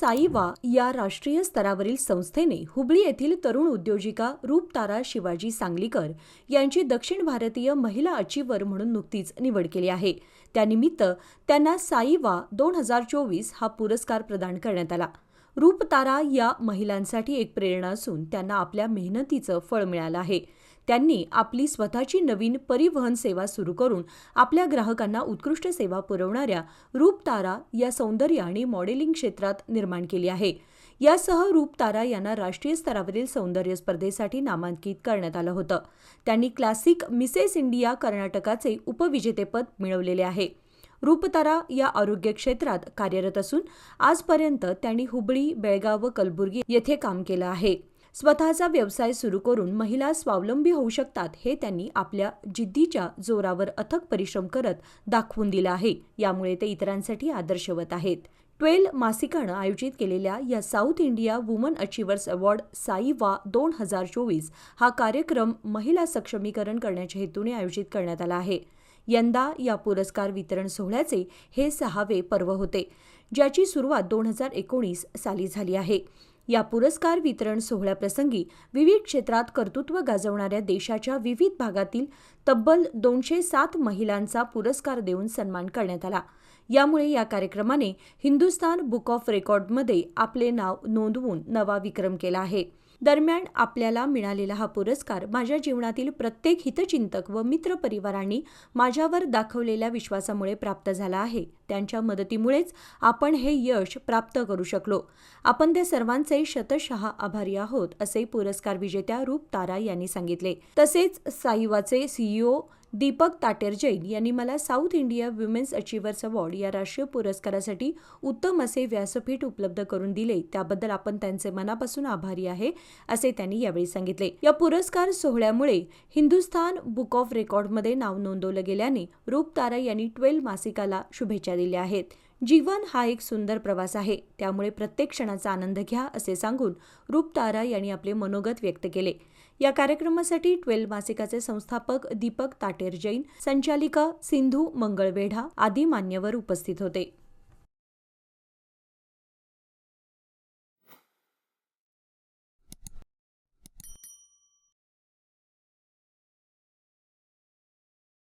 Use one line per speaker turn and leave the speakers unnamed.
साईवा या राष्ट्रीय स्तरावरील संस्थेने हुबळी येथील तरुण उद्योजिका रूपतारा शिवाजी सांगलीकर यांची दक्षिण भारतीय महिला अचीवर म्हणून नुकतीच निवड केली आहे. त्यानिमित्त त्यांना साईवा दोन हजार चोवीस हा पुरस्कार प्रदान करण्यात आला. रूपतारा या महिलांसाठी एक प्रेरणा असून त्यांना आपल्या मेहनतीचं फळ मिळालं आहे. त्यांनी आपली स्वतःची नवीन परिवहन सेवा सुरू करून आपल्या ग्राहकांना उत्कृष्ट सेवा पुरवणाऱ्या रूपतारा या सौंदर्य आणि मॉडेलिंग क्षेत्रात निर्माण केली आहे. यासह रूपतारा यांना राष्ट्रीय स्तरावरील सौंदर्य स्पर्धेसाठी नामांकित करण्यात आलं होतं. त्यांनी क्लासिक मिसेस इंडिया कर्नाटकाचे उपविजेतेपद मिळवलेले आहे. रूपतारा या आरोग्य क्षेत्रात कार्यरत असून आजपर्यंत त्यांनी हुबळी बेळगाव व कलबुर्गी येथे काम केलं आहे. स्वतःचा व्यवसाय सुरू करून महिला स्वावलंबी होऊ शकतात हे त्यांनी आपल्या जिद्दीच्या जोरावर अथक परिश्रम करत दाखवून दिलं आहे. यामुळे ते इतरांसाठी आदर्शवत आहेत. ट्वेल मासिकानं आयोजित केलेल्या या South India woman achievers award Saiwa दोन हजार चोवीस हा कार्यक्रम महिला सक्षमीकरण करण्याच्या हेतूने आयोजित करण्यात आला आहे. यंदा या पुरस्कार वितरण सोहळ्याचे हे सहावे पर्व होते ज्याची सुरुवात दोन हजार एकोणीस साली झाली आहे. या पुरस्कार वितरण सोहळ्याप्रसंगी विविध क्षेत्रात कर्तृत्व गाजवणाऱ्या देशाच्या विविध भागातील तब्बल दोनशे सात महिलांचा पुरस्कार देऊन सन्मान करण्यात आला. यामुळे या कार्यक्रमाने हिंदुस्तान बुक ऑफ रेकॉर्डमध्ये आपले नाव नोंदवून नवा विक्रम केला आहे. दरम्यान आपल्याला मिळालेला हा पुरस्कार माझ्या जीवनातील प्रत्येक हितचिंतक व मित्रपरिवारांनी माझ्यावर दाखवलेल्या विश्वासामुळे प्राप्त झाला आहे. त्यांच्या मदतीमुळेच आपण हे यश प्राप्त करू शकलो. आपण त्या सर्वांचे शतशः आभारी आहोत असे पुरस्कार विजेत्या रूप तारा यांनी सांगितले. तसेच साईवाचे सीईओ दीपक ताटेर जैन यांनी मला South India women's achievers award या राष्ट्रीय पुरस्कारासाठी उत्तम असे व्यासपीठ उपलब्ध करून दिले. त्याबद्दल आपण त्यांचे मनापासून आभारी आहे असे त्यांनी यावेळी सांगितले. या पुरस्कार सोहळ्यामुळे हिंदुस्थान बुक ऑफ रेकॉर्डमध्ये नाव नोंदवलं गेल्याने रूपतारा यांनी ट्वेल्व मासिकाला शुभेच्छा दिल्या आहेत. जीवन हा एक सुंदर प्रवास आहे. त्यामुळे प्रत्येक क्षणाचा आनंद घ्या असे सांगून रूपतारा यांनी आपले मनोगत व्यक्त केले. या कार्यक्रमासाठी ट्वेल्व मासिकाचे संस्थापक दीपक ताटेर जैन संचालिका सिंधू मंगळवेढा आदी मान्यवर उपस्थित होते.